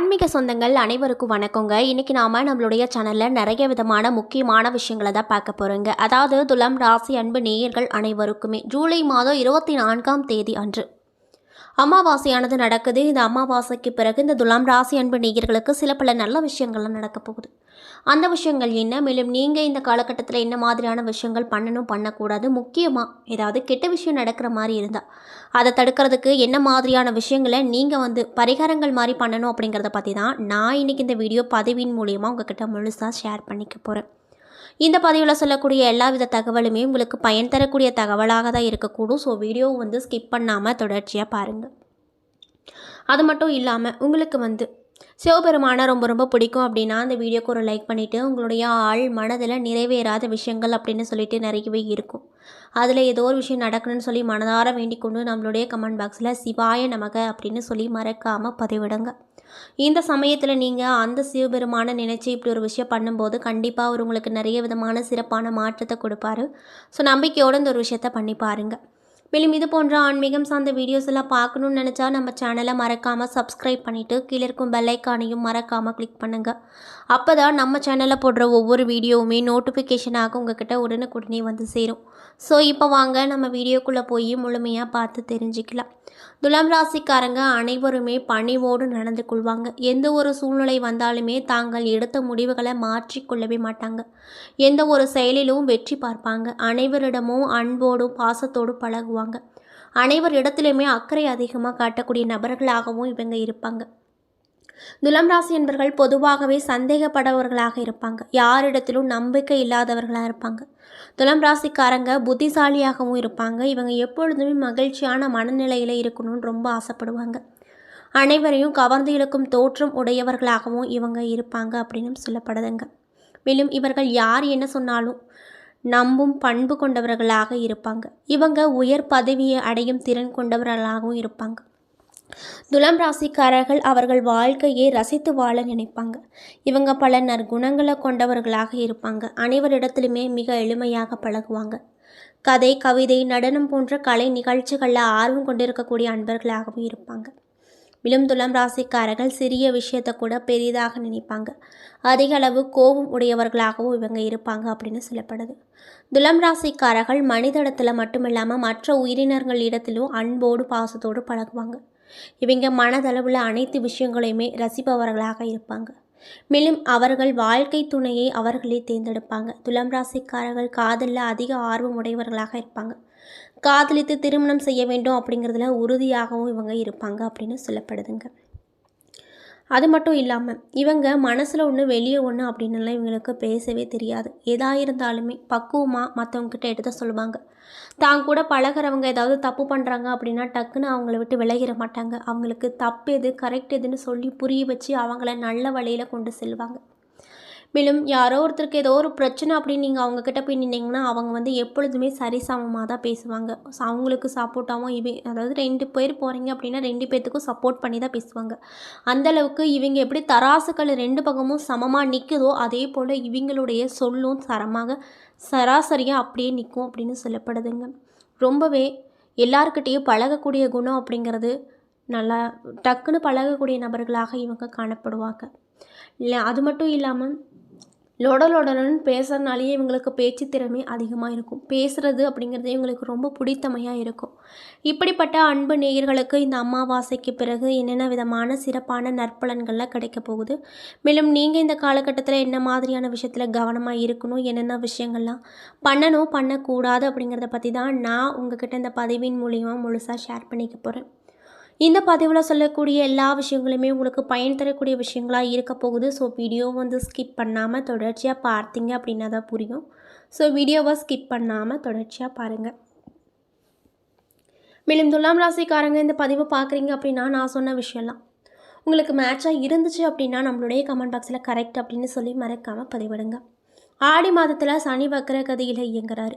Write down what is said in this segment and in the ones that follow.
ஆன்மீக சொந்தங்கள் அனைவருக்கும் வணக்கங்க. இன்னைக்கு நாம நம்மளுடைய சேனல்ல நிறைய விதமான முக்கியமான விஷயங்களை தான் பார்க்க போறோங்க. அதாவது துலாம் ராசி அன்பு நேயர்கள் அனைவருக்குமே ஜூலை மாதம் இருபத்தி நான்காம் தேதி அன்று அமாவாசையானது நடக்குது. இந்த அமாவாசைக்கு பிறகு இந்த துலாம் ராசி அன்பு நேயர்களுக்கு சில பல நல்ல விஷயங்கள்லாம் நடக்க போகுது. அந்த விஷயங்கள் என்ன? மேலும் நீங்கள் இந்த காலகட்டத்தில் என்ன மாதிரியான விஷயங்கள் பண்ணணும் பண்ணக்கூடாது? முக்கியமாக ஏதாவது கெட்ட விஷயம் நடக்கிற மாதிரி இருந்தால் அதை தடுக்கிறதுக்கு என்ன மாதிரியான விஷயங்களை நீங்கள் வந்து பரிகாரங்கள் மாதிரி பண்ணணும் அப்படிங்கிறத பற்றி தான் நான் இன்றைக்கி இந்த வீடியோ பதிவின் மூலியமாக உங்ககிட்ட முழுசாக ஷேர் பண்ணிக்க போகிறேன் இந்த பதிவில் சொல்லக்கூடிய எல்லா வித தகவலுமே உங்களுக்கு பயன் தரக்கூடிய தகவலாக தான் இருக்கக்கூடும். ஸோ வீடியோ வந்து ஸ்கிப் பண்ணாமல் தொடர்ச்சியாக பாருங்கள் அது மட்டும் இல்லாமல் உங்களுக்கு வந்து சிவபெருமானை ரொம்ப ரொம்ப பிடிக்கும் அப்படின்னா அந்த வீடியோக்கு ஒரு லைக் பண்ணிவிட்டு உங்களுடைய ஆள் மனதில் நிறைவேறாத விஷயங்கள் அப்படின்னு சொல்லிட்டு நிறையவே இருக்கும். அதில் ஏதோ ஒரு விஷயம் நடக்கணும்னு சொல்லி மனதார வேண்டிக் கொண்டு நம்மளுடைய கமெண்ட் பாக்ஸில் சிவாய நமக அப்படின்னு சொல்லி மறக்காமல் பதிவிடுங்க. இந்த சமயத்தில் நீங்கள் அந்த சிவபெருமானை நினச்சி இப்படி ஒரு விஷயம் பண்ணும்போது கண்டிப்பாக அவர் உங்களுக்கு நிறைய விதமான சிறப்பான மாற்றத்தை கொடுப்பாரு. ஸோ நம்பிக்கையோடு இந்த ஒரு விஷயத்த பண்ணி பாருங்கள் மேலும் இது போன்ற ஆன்மீகம் சார்ந்த வீடியோஸ் எல்லாம் பார்க்கணுன்னு நினச்சா நம்ம சேனலை மறக்காமல் சப்ஸ்கிரைப் பண்ணிவிட்டு கீழே இருக்கும் பெல்லைக்கானையும் மறக்காமல் கிளிக் பண்ணுங்கள் அப்போ தான் நம்ம சேனலில் போடுற ஒவ்வொரு வீடியோவுமே நோட்டிஃபிகேஷனாக உங்ககிட்ட உடனுக்குடனே வந்து சேரும். ஸோ இப்போ வாங்க நம்ம வீடியோக்குள்ளே போய் முழுமையாக பார்த்து தெரிஞ்சுக்கலாம். துலாம் ராசிக்காரங்க அனைவருமே பணிவோடு நடந்து கொள்வாங்க. எந்த ஒரு சூழ்நிலை வந்தாலுமே தாங்கள் எடுத்த முடிவுகளை மாற்றிக்கொள்ளவே மாட்டாங்க. எந்த ஒரு செயலிலும் வெற்றி பார்ப்பாங்க. அனைவரிடமும் அன்போடும் பாசத்தோடும் பழகுவாங்க. அனைவர் இடத்துலையுமே அக்கறை அதிகமாக காட்டக்கூடிய நபர்களாகவும் இவங்க இருப்பாங்க. துலாம் ராசி என்பவர்கள் பொதுவாகவே சந்தேகப்படவர்களாக இருப்பாங்க. யாரிடத்திலும் நம்பிக்கை இல்லாதவர்களாக இருப்பாங்க. துலாம் ராசிக்காரங்க புத்திசாலியாகவும் இருப்பாங்க. இவங்க எப்பொழுதுமே மகிழ்ச்சியான மனநிலையில் இருக்கணும்னு ரொம்ப ஆசைப்படுவாங்க. அனைவரையும் கவர்ந்து இழுக்கும் தோற்றம் உடையவர்களாகவும் இவங்க இருப்பாங்க அப்படின்னு சொல்லப்படுதுங்க. மேலும் இவர்கள் யார் என்ன சொன்னாலும் நம்பும் பண்பு கொண்டவர்களாக இருப்பாங்க. இவங்க உயர் பதவியை அடையும் திறன் கொண்டவர்களாகவும் இருப்பாங்க. துலாம் ராசிக்காரர்கள் அவர்கள் வாழ்க்கையை ரசித்து வாழ நினைப்பாங்க. இவங்க பல நற்குணங்களை கொண்டவர்களாக இருப்பாங்க. அனைவரிடத்திலுமே மிக எளிமையாக பழகுவாங்க. கதை கவிதை நடனம் போன்ற கலை நிகழ்ச்சிகளில் ஆர்வம் கொண்டிருக்கக்கூடிய அன்பர்களாகவும் இருப்பாங்க. விழும் துளம் ராசிக்காரர்கள் சிறிய விஷயத்தை கூட பெரிதாக நினைப்பாங்க. அதிக அளவு கோபம் உடையவர்களாகவும் இவங்க இருப்பாங்க அப்படின்னு சொல்லப்படுது. துளம் ராசிக்காரர்கள் மனிதடத்தில் மட்டுமில்லாமல் மற்ற உயிரினர்கள் இடத்திலும் அன்போடு பாசத்தோடு பழகுவாங்க. இவங்க மனதளவில் அனைத்து விஷயங்களையுமே ரசிப்பவர்களாக இருப்பாங்க. மேலும் அவர்கள் வாழ்க்கை துணையை அவர்களே தேர்ந்தெடுப்பாங்க. துலாம் ராசிக்காரர்கள் காதலில் அதிக ஆர்வம் உடையவர்களாக இருப்பாங்க. காதலித்து திருமணம் செய்ய வேண்டும் அப்படிங்கிறதுல உறுதியாகவும் இவங்க இருப்பாங்க அப்படின்னு சொல்லப்படுதுங்க. அது மட்டும் இல்லாமல் இவங்க மனசில் ஒன்று வெளியே ஒன்று அப்படின்னுலாம் இவங்களுக்கு பேசவே தெரியாது. எதாக இருந்தாலுமே பக்குவமாக மற்றவங்கக்கிட்ட எடுத்து சொல்லுவாங்க. தான் கூட பழகிறவங்க ஏதாவது தப்பு பண்ணுறாங்க அப்படின்னா டக்குன்னு அவங்கள விட்டு விலகிட மாட்டாங்க. அவங்களுக்கு தப்பு எது கரெக்ட் எதுன்னு சொல்லி புரிய வச்சு அவங்கள நல்ல வழியில் கொண்டு செல்வாங்க. மேலும் யாரோ ஒருத்தருக்கு ஏதோ ஒரு பிரச்சனை அப்படின்னு நீங்கள் அவங்கக்கிட்ட போய் நின்னீங்கன்னா அவங்க வந்து எப்பொழுதுமே சரிசமமாக தான் பேசுவாங்க. ஸோ அவங்களுக்கு சப்போர்ட்டாகவும் இவ அதாவது ரெண்டு பேர் போகிறீங்க அப்படின்னா ரெண்டு பேர்த்துக்கும் சப்போர்ட் பண்ணி தான் பேசுவாங்க. அந்தளவுக்கு இவங்க எப்படி தராசுகள் ரெண்டு பக்கமும் சமமாக நிற்குதோ அதே போல் இவங்களுடைய சொல்லும் சரமாக சராசரியாக அப்படியே நிற்கும் அப்படின்னு சொல்லப்படுதுங்க. ரொம்பவே எல்லாருக்கிட்டேயும் பழகக்கூடிய குணம் அப்படிங்கிறது நல்லா டக்குன்னு பழகக்கூடிய நபர்களாக இவங்க காணப்படுவாங்க. இல்லை அது மட்டும் இல்லாமல் லொடலொடலன்னு பேசுகிறனாலேயே இவங்களுக்கு பேச்சு திறமை அதிகமாக இருக்கும். பேசுகிறது அப்படிங்கிறது இவங்களுக்கு ரொம்ப பிடித்தமையாக இருக்கும். இப்படிப்பட்ட அன்பு நேயர்களுக்கு இந்த அமாவாசைக்கு பிறகு என்னென்ன விதமான சிறப்பான நற்பலன்கள்லாம் கிடைக்க போகுது? மேலும் நீங்கள் இந்த காலகட்டத்தில் என்ன மாதிரியான விஷயத்தில் கவனமாக இருக்கணும்? என்னென்ன விஷயங்கள்லாம் பண்ணணும்? பண்ணக்கூடாது அப்படிங்கிறத பற்றி தான் நான் உங்ககிட்ட இந்த பதிவின் மூலியமாக முழுசாக ஷேர் பண்ணிக்க போகிறேன் இந்த பதிவில் சொல்லக்கூடிய எல்லா விஷயங்களுமே உங்களுக்கு பயன் தரக்கூடிய விஷயங்களாக இருக்க போகுது. ஸோ வீடியோ வந்து ஸ்கிப் பண்ணாமல் தொடர்ச்சியாக பார்த்தீங்க அப்படின்னா தான் புரியும். ஸோ வீடியோவை ஸ்கிப் பண்ணாமல் தொடர்ச்சியாக பாருங்கள் மேலும் துலாம் ராசிக்காரங்க இந்த பதிவை பார்க்குறீங்க அப்படின்னா நான் சொன்ன விஷயம்லாம் உங்களுக்கு மேட்சாக இருந்துச்சு அப்படின்னா நம்மளுடைய கமெண்ட் பாக்ஸில் கரெக்ட் அப்படின்னு சொல்லி மறக்காமல் பதிவிடுங்க. ஆடி மாதத்தில் சனி வக்கர கதியில் இயங்குறாரு.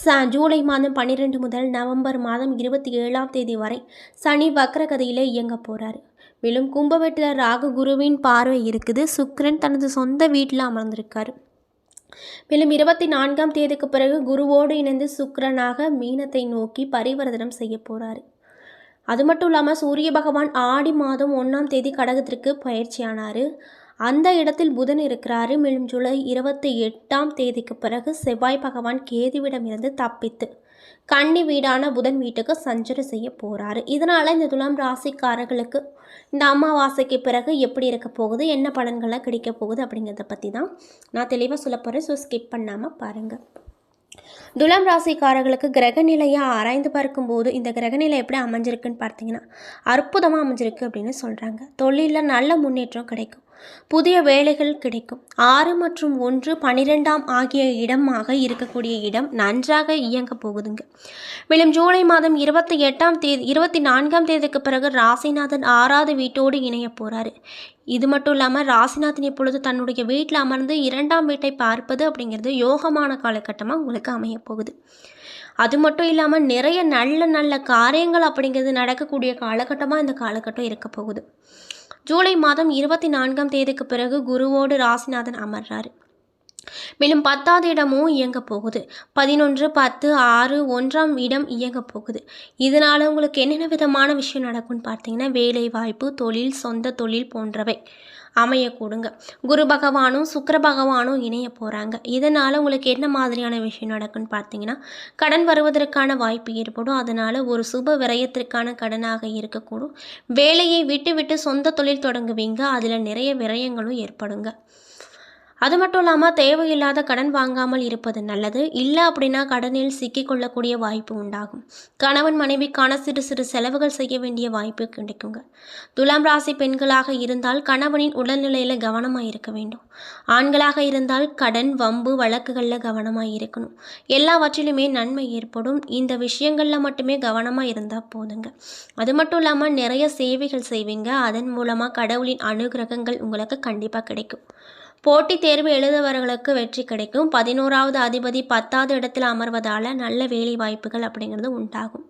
ச ஜூலை மாதம் பன்னிரெண்டு முதல் நவம்பர் மாதம் இருபத்தி ஏழாம் தேதி வரை சனி வக்கர கதியில் இயங்க போகிறாரு மேலும் கும்பவெட்டில் ராகு குருவின் பார்வை இருக்குது. சுக்ரன் தனது சொந்த வீட்டில் அமர்ந்திருக்காரு. மேலும் இருபத்தி நான்காம் தேதிக்கு பிறகு குருவோடு இணைந்து சுக்ரனாக மீனத்தை நோக்கி பரிவர்த்தனம் செய்ய போகிறாரு அது மட்டும் இல்லாமல் சூரிய பகவான் ஆடி மாதம் ஒன்றாம் தேதி கடகத்திற்கு பயிற்சியானார். அந்த இடத்தில் புதன் இருக்கிறாரு. மேலும் ஜூலை இருபத்தி எட்டாம் தேதிக்கு பிறகு செவ்வாய் பகவான் கேதுவிடமிருந்து தப்பித்து கன்னி வீடான புதன் வீட்டுக்கு சஞ்சரி செய்ய போகிறாரு இதனால் இந்த துலாம் ராசிக்காரர்களுக்கு இந்த அமாவாசைக்கு பிறகு எப்படி இருக்க போகுது என்ன பலன்கள்லாம் கிடைக்க போகுது அப்படிங்கிறத பற்றி தான் நான் தெளிவாக சொல்ல போகிறேன் ஸோ ஸ்கிப் பண்ணாமல் பாருங்கள் துலாம் ராசிக்காரர்களுக்கு கிரகநிலையை ஆராய்ந்து பார்க்கும்போது இந்த கிரகநிலை எப்படி அமைஞ்சிருக்குன்னு பார்த்தீங்கன்னா அற்புதமாக அமைஞ்சிருக்கு அப்படின்னு சொல்கிறாங்க தொழிலில் நல்ல முன்னேற்றம் கிடைக்கும். புதிய வேலைகள் கிடைக்கும். ஆறு மற்றும் ஒன்று பனிரெண்டாம் ஆகிய இடமாக இருக்கக்கூடிய இடம் நன்றாக இயங்க போகுதுங்க. மேலும் ஜூலை மாதம் இருபத்தி எட்டாம் தேதி இருபத்தி நான்காம் தேதிக்கு பிறகு ராசிநாதன் ஆறாவது வீட்டோடு இணைய போகிறாரு இது மட்டும் இல்லாமல் ராசிநாதன் இப்பொழுது தன்னுடைய வீட்டில் அமர்ந்து இரண்டாம் வீட்டை பார்ப்பது அப்படிங்கிறது யோகமான காலகட்டமாக உங்களுக்கு அமையும். போகுது. அது மட்டும் இல்லாமல் நிறைய நல்ல நல்ல காரியங்கள் அப்படிங்கிறது நடக்கக்கூடிய காலகட்டமாக இந்த காலகட்டம் இருக்க போகுது. ஜூலை மாதம் இருபத்தி நான்காம் தேதிக்கு பிறகு குருவோடு ராசிநாதன் அமர்றாரு. மேலும் பத்தாவது இடமும் இயங்க போகுது. பதினொன்று பத்து ஆறு ஒன்றாம் இடம் இயங்க போகுது. இதனால் உங்களுக்கு என்னென்ன விதமான விஷயம் நடக்கும்னு பார்த்தீங்கன்னா வேலை வாய்ப்பு தொழில் சொந்த தொழில் போன்றவை. அமையக்கூடுங்க. குரு பகவானும் சுக்கர பகவானும் இணைய போகிறாங்க இதனால் உங்களுக்கு என்ன மாதிரியான விஷயம் நடக்குன்னு பார்த்தீங்கன்னா கடன் வருவதற்கான வாய்ப்பு ஏற்படும். அதனால் ஒரு சுப விரயத்திற்கான கடனாக இருக்கக்கூடும். வேலையை விட்டு விட்டு சொந்த தொழில் தொடங்குவீங்க. அதில் நிறைய விரயங்களும் ஏற்படுங்க. அது மட்டும் இல்லாமல் தேவையில்லாத கடன் வாங்காமல் இருப்பது நல்லது. இல்லை அப்படின்னா கடனில் சிக்கிக்கொள்ளக்கூடிய வாய்ப்பு உண்டாகும். கணவன் மனைவிக்கான சிறு சிறு செலவுகள் செய்ய வேண்டிய வாய்ப்பு கிடைக்குங்க. துலாம் ராசி பெண்களாக இருந்தால் கணவனின் உடல்நிலையில் கவனமாக இருக்க வேண்டும். ஆண்களாக இருந்தால் கடன் வம்பு வழக்குகளில் கவனமாக இருக்கணும். எல்லாவற்றிலுமே நன்மை ஏற்படும். இந்த விஷயங்களில் மட்டுமே கவனமாக இருந்தால் போதுங்க. அது மட்டும் இல்லாமல் நிறைய சேவைகள் செய்வீங்க. அதன் மூலமாக கடவுளின் அனுகிரகங்கள் உங்களுக்கு கண்டிப்பாக கிடைக்கும். போட்டித் தேர்வு எழுதுபவர்களுக்கு வெற்றி கிடைக்கும். பதினோராவது அதிபதி பத்தாவது இடத்தில் அமர்வதால் நல்ல வேலை வாய்ப்புகள் அப்படிங்கிறது உண்டாகும்.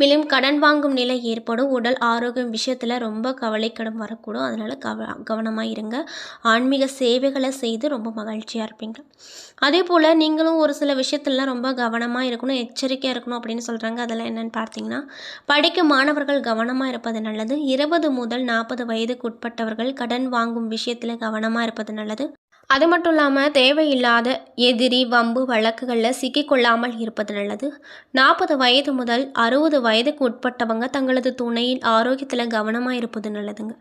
மேலும் கடன் வாங்கும் நிலை ஏற்படும். உடல் ஆரோக்கியம் விஷயத்தில் ரொம்ப கவலைக்கடம் வரக்கூடும். அதனால் கவ கவனமாக இருங்க. ஆன்மீக சேவைகளை செய்து ரொம்ப மகிழ்ச்சியாக இருப்பீங்க. அதே போல் நீங்களும் ஒரு சில விஷயத்துலலாம் ரொம்ப கவனமாக இருக்கணும் எச்சரிக்கையாக இருக்கணும் அப்படின்னு சொல்கிறாங்க அதெல்லாம் என்னென்னு பார்த்தீங்கன்னா படிக்கும் மாணவர்கள் கவனமாக இருப்பது நல்லது. இருபது முதல் நாற்பது வயதுக்கு உட்பட்டவர்கள் கடன் வாங்கும் விஷயத்தில் கவனமாக இருப்பது நல்லது. அது மட்டும் இல்லாமல் தேவையில்லாத எதிரி வம்பு வழக்குகளில் சிக்கிக்கொள்ளாமல் இருப்பது நல்லது. நாற்பது வயது முதல் அறுபது வயதுக்கு உட்பட்டவங்க தங்களது துணையின் ஆரோக்கியத்தில் கவனமாக இருப்பது நல்லதுங்க.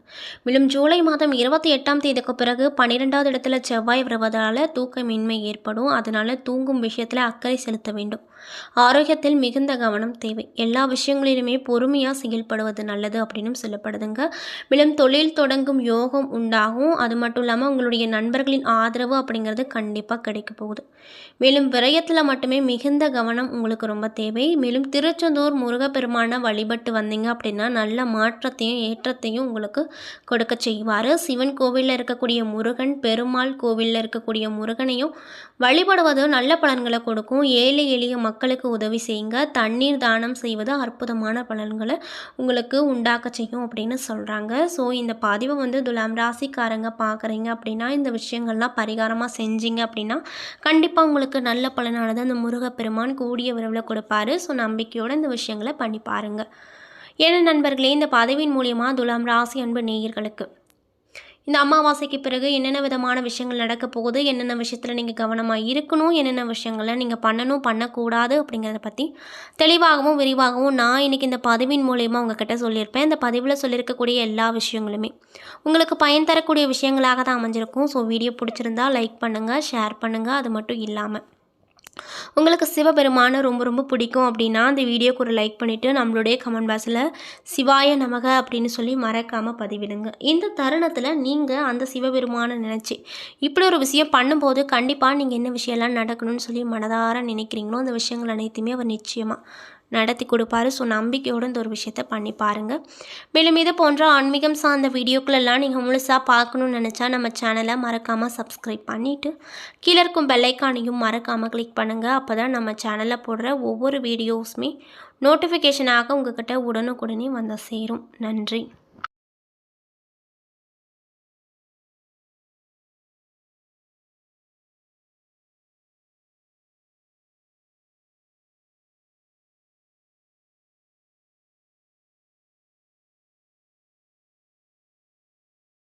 மேலும் ஜூலை மாதம் இருபத்தி எட்டாம் தேதிக்கு பிறகு பன்னிரெண்டாவது இடத்துல செவ்வாய் வருவதால் தூக்கமின்மை ஏற்படும். அதனால் தூங்கும் விஷயத்தில் அக்கறை செலுத்த வேண்டும். ஆரோக்கியத்தில் மிகுந்த கவனம் தேவை. எல்லா விஷயங்களிலுமே பொறுமையாக செயல்படுவது நல்லது அப்படின்னு சொல்லப்படுதுங்க. மேலும் தொழில் தொடங்கும் யோகம் உண்டாகும். அது மட்டும் இல்லாமல் உங்களுடைய நண்பர்களின் ஆதரவு அப்படிங்கிறது கண்டிப்பாக கிடைக்க போகுது. மேலும் விரயத்தில் மட்டுமே மிகுந்த கவனம் உங்களுக்கு ரொம்ப தேவை. மேலும் திருச்செந்தூர் முருகப்பெருமான வழிபட்டு வந்தீங்க அப்படின்னா நல்ல மாற்றத்தையும் ஏற்றத்தையும் உங்களுக்கு கொடுக்க செய்வார். சிவன் கோவிலில் இருக்கக்கூடிய முருகன் பெருமாள் கோவிலில் இருக்கக்கூடிய முருகனையும் வழிபடுவதும் நல்ல பலன்களை கொடுக்கும். ஏழை எளிய மக்களுக்கு உதவி செய்யுங்க. தண்ணீர் தானம் செய்வது அற்புதமான பலன்களை உங்களுக்கு உண்டாக்க செய்யும் அப்படின்னு சொல்கிறாங்க ஸோ இந்த பதிவை வந்து துலாம் ராசிக்காரங்க பார்க்குறீங்க அப்படின்னா இந்த விஷயங்கள்லாம் பரிகாரமாக செஞ்சீங்க அப்படின்னா கண்டிப்பாக உங்களுக்கு நல்ல பலனானது அந்த முருகப்பெருமான் கூடிய விரைவில் கொடுப்பாரு. ஸோ நம்பிக்கையோடு இந்த விஷயங்களை பண்ணி பாருங்கள் ஏன்னா நண்பர்களே இந்த பதவியின் மூலியமாக துலாம் ராசி அன்பு நேயர்களுக்கு இந்த அமாவாசைக்கு பிறகு என்னென்ன விதமான விஷயங்கள் நடக்க போகுது என்னென்ன விஷயத்தில் நீங்கள் கவனமாக இருக்கணும் என்னென்ன விஷயங்களை நீங்கள் பண்ணணும் பண்ணக்கூடாது அப்படிங்கிறத பற்றி தெளிவாகவும் விரிவாகவும் நான் இன்றைக்கி இந்த பதிவின் மூலயமா உங்ககிட்ட சொல்லியிருப்பேன். இந்த பதிவில் சொல்லியிருக்கக்கூடிய எல்லா விஷயங்களுமே உங்களுக்கு பயன் தரக்கூடிய விஷயங்களாக தான் அமைஞ்சிருக்கும். ஸோ வீடியோ பிடிச்சிருந்தா லைக் பண்ணுங்கள் ஷேர் பண்ணுங்கள் அது மட்டும் இல்லாமல் உங்களுக்கு சிவபெருமானை ரொம்ப ரொம்ப பிடிக்கும் அப்படின்னா அந்த வீடியோக்கு ஒரு லைக் பண்ணிவிட்டு நம்மளுடைய கமெண்ட் பாக்ஸில் சிவாய நமக அப்படின்னு சொல்லி மறக்காமல் பதிவிடுங்க. இந்த தருணத்தில் நீங்கள் அந்த சிவபெருமானை நினச்சி இப்படி ஒரு விஷயம் பண்ணும்போது கண்டிப்பாக நீங்கள் என்ன விஷயம்லாம் நடக்கணும்னு சொல்லி மனதார நினைக்கிறீங்களோ அந்த விஷயங்கள் அனைத்துமே அவர் நிச்சயமாக நடத்தி கொடுப்பாரு. ஸோ நம்பிக்கையோடு இந்த ஒரு விஷயத்த பண்ணி பாருங்கள் மேலும் இது போன்ற ஆன்மீகம் சார்ந்த வீடியோக்களெல்லாம் நீங்கள் முழுசாக பார்க்கணுன்னு நினச்சா நம்ம சேனலை மறக்காமல் சப்ஸ்கிரைப் பண்ணிவிட்டு கீழே இருக்கும் பெல்லைக்கானையும் மறக்காமல் கிளிக் பண்ணுங்கள் அப்போ தான் நம்ம சேனலில் போடுற ஒவ்வொரு வீடியோஸுமே நோட்டிஃபிகேஷனாக உங்கள்கிட்ட உடனுக்குடனே வந்து சேரும். நன்றி.